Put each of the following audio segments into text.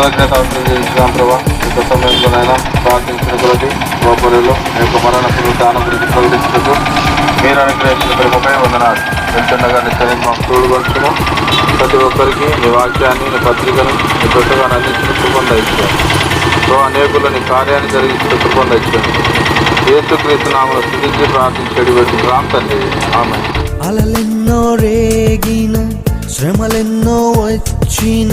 కృతజ్ఞత చేస్తున్నాం ప్రభా. ఈ యొక్క సమయంలోనైనా ప్రార్థించిన కొలది గోపురులు మీ యొక్క మరణ పునరుద్ధానం గురించి ప్రకటించుటకు మీరు అనుగ్రహించిన ప్రేమపై వందనాలు. వెళ్తుండగా నిశ్చయం మాకు తోడుగొచ్చును ప్రతి ఒక్కరికి నీ వాక్యాన్ని నీ పత్రికను నీ కొత్తగా అందించిన కృపం ఇచ్చాను సో అనేకులు నీ కార్యాన్ని జరిగించిన కృపం ఇచ్చాను యేసుక్రీస్తు నామను స్థితించి ప్రార్థించేది పెట్టి ప్రాంతండి ఆమె అలలెన్నో రేగిన శ్రమలెన్నో వచ్చిన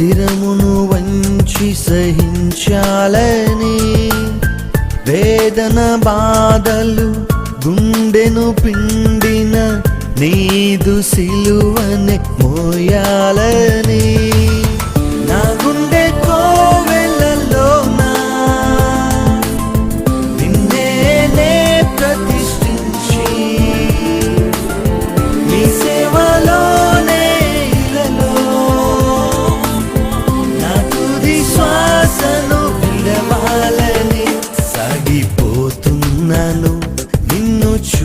శిరమును వంచి సహించాలని. వేదన బాధలు గుండెను పిండిన నీదు సిలువని మోయాలని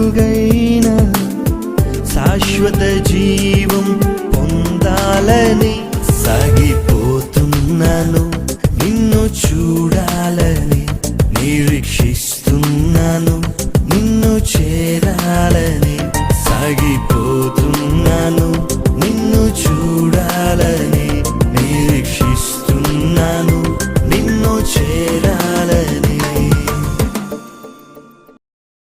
కనుమరుగైన శాశ్వత జీవం పొందాలని సాగిపోతున్నాను. నిన్ను చూడాలని నిరీక్షిస్తున్నాను. నిన్ను చేరాలని సాగిపోతున్నాను. నిన్ను చూడాలని నిరీక్షిస్తున్నాను. నిన్ను చేరాలని